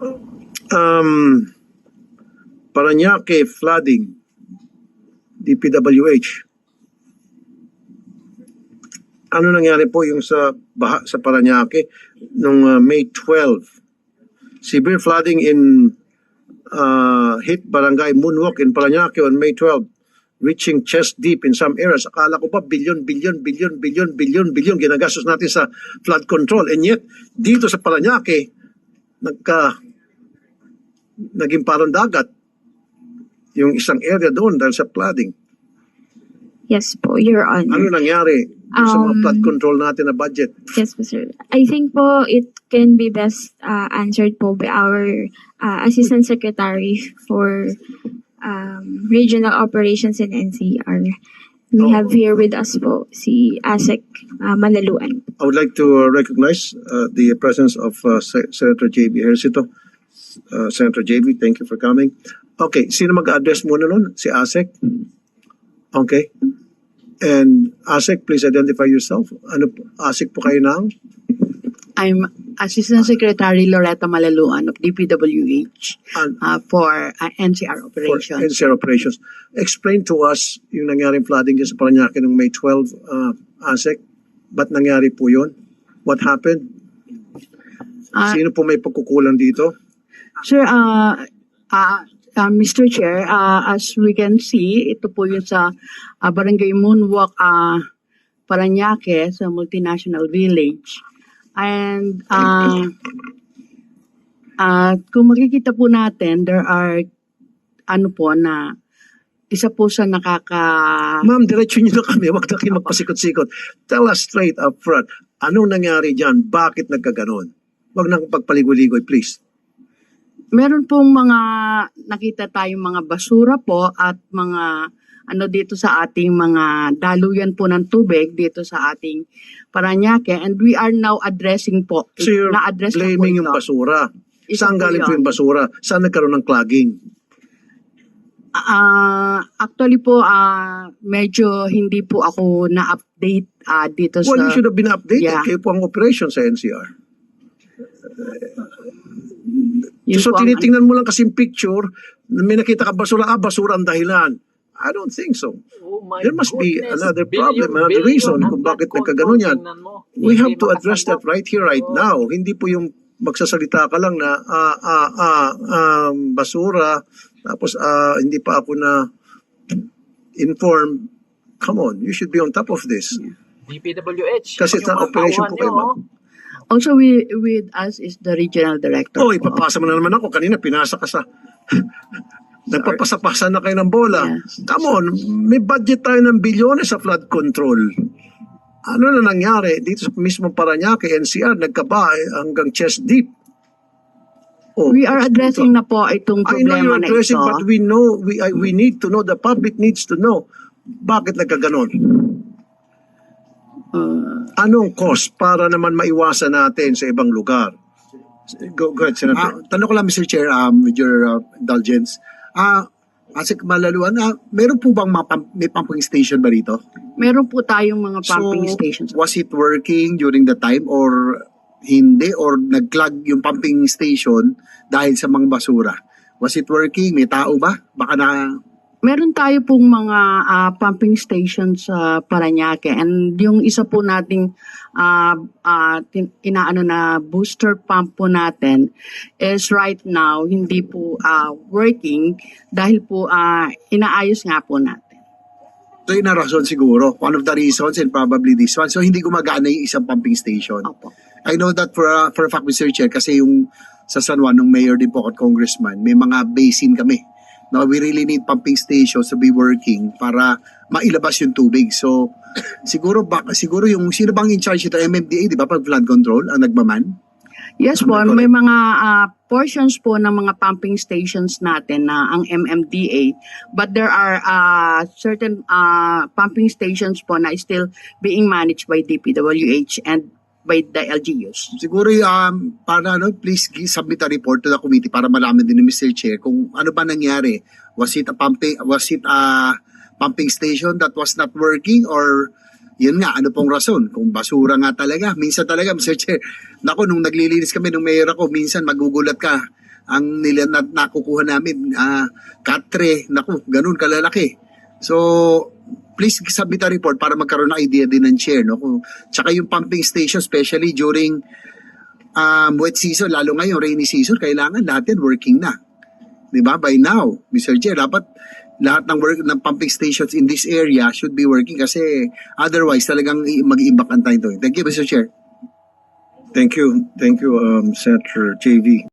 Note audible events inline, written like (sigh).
Um, Paranaque flooding, DPWH. Ano nangyari po yung sa baha sa Paranaque nung uh, May 12? Severe flooding in uh, hit barangay Moonwalk in Paranaque on May 12, reaching chest deep in some areas. Akala ko pa billion, billion, billion, billion, billion, billion ginagastos natin sa flood control. And yet, dito sa Paranaque, nagka naging parang dagat yung isang area doon dahil sa flooding. Yes po, Your Ano Honor. nangyari sa mga Um, flood control natin na budget? Yes po, sir. I think po it can be best uh, answered po by our uh, Assistant Secretary for um, Regional Operations in NCR. We Oh. have here with us po si ASEC uh, Manaluan. I would like to uh, recognize uh, the presence of uh, Se- Senator J.B. Ejercito. Uh, Senator J.B., thank you for coming. Okay, sino mag-address muna nun? Si ASEC? Okay. And ASEC, please identify yourself. Ano, po- ASEC po kayo ng? I'm Assistant Secretary Loretta Malaluan of DPWH uh, for uh, NCR for operations. NCR operations. Explain to us yung nangyaring flooding sa Paranaque noong May 12, uh, ASEC. Ba't nangyari po yun? What happened? Uh, Sino po may pagkukulang dito? Sir, uh, uh, uh, Mr. Chair, uh, as we can see, ito po yung sa uh, Barangay Moonwalk, uh, Paranaque, sa multinational village. And uh, uh, kung makikita po natin, there are ano po na isa po sa nakaka... Ma'am, diretso niyo na kami. Huwag na kayo magpasikot-sikot. Tell us straight up front. Anong nangyari dyan? Bakit nagkaganon? Huwag nang pagpaligoy-ligoy, please. Meron pong mga nakita tayong mga basura po at mga ano dito sa ating mga daluyan po ng tubig dito sa ating Paranaque and we are now addressing po So you're na-address na po blaming yung basura. Ito Saan galing po yun. yung basura? Saan nagkaroon ng clogging? Ah, actually po ah, medyo hindi po ako na-update ah, dito Well, sa you should have been updated. Yeah. Kayo po ang operation sa NCR. yun so po ang- tinitingnan mo lang kasing picture, may nakita ka basura, ah, basura ang dahilan. I don't think so. Oh There must be goodness. another Billion, problem, another billion reason ang kung bakit nagkaganon yan. We Hindi have to address that right here, right Oo. now. Hindi po yung magsasalita ka lang na ah, ah, ah, um, basura, tapos ah, hindi pa ako na inform. Come on, you should be on top of this. DPWH. Kasi sa operation po kayo, nyo, ma'am. Also we, with us is the regional director. Oh, ipapasa mo na naman ako. Kanina, pinasa ka sa... Nagpapasa-pasa na kayo ng bola. Yes. Come on, may budget tayo ng bilyones sa flood control. Ano na nangyari dito sa mismo Paranaque, NCR, nagkaba hanggang chest deep. Oh, We are addressing na po itong I know problema you're na addressing, ito. but we know, we, I- we need to know, the public needs to know, bakit nagkaganon? Uh, Anong cost para naman maiwasan natin sa ibang lugar? Go, go ahead, Ah, Senator. tanong ko lang, Mr. Chair, um, with your uh, indulgence. Ah, Asik Malaluan, ah, meron po bang mga pump- may pumping station ba rito? meron po tayong mga pumping so, stations. was it working during the time or hindi? Or nag-clog yung pumping station dahil sa mga basura? Was it working? May tao ba? Baka na... Meron tayo pong mga ah, pumping stations sa Paranaque and yung isa po nating ah, tin- inaano na booster pump po natin is right now hindi po ah, working dahil po ah, inaayos nga po natin. So yun ang rason siguro. One of the reasons and probably this one. So hindi gumagana yung isang pumping station. Opo. I know that for a, for a fact, Mr. Chair, kasi yung sa San Juan, nung mayor din po at congressman, may mga basin kami. No, we really need pumping stations to be working para mailabas yung tubig. So, siguro ba, siguro yung sino bang in charge ito MMDA, di ba, pag flood control ang nagmaman? Yes po, may mga ah, portions po ng mga pumping stations natin na ang MMDA but there are ah, certain ah, pumping stations po na still being managed by DPWH and by the LGUs. Siguro um, para ano, please submit a report to the committee para malaman din ni Mr. Chair kung ano ba nangyari. Was it a pumping was it a pumping station that was not working or yun nga, ano pong rason? Kung basura nga talaga. Minsan talaga, (laughs) Mr. Chair, nako, nung naglilinis kami nung mayor ako, minsan magugulat ka. ang nila na, nakukuha namin, ah, katre, naku, ganun kalalaki. So, please submit a report para magkaroon ng idea din ng chair. No? Kung, tsaka yung pumping station, especially during um, wet season, lalo ngayon, rainy season, kailangan lahat yan working na. 'Di ba? By now, Mr. Chair, dapat lahat ng work ng pumping stations in this area should be working kasi otherwise talagang mag-iimbak ang time to. Thank you, Mr. Chair. Thank you. Thank you, um, Senator JV.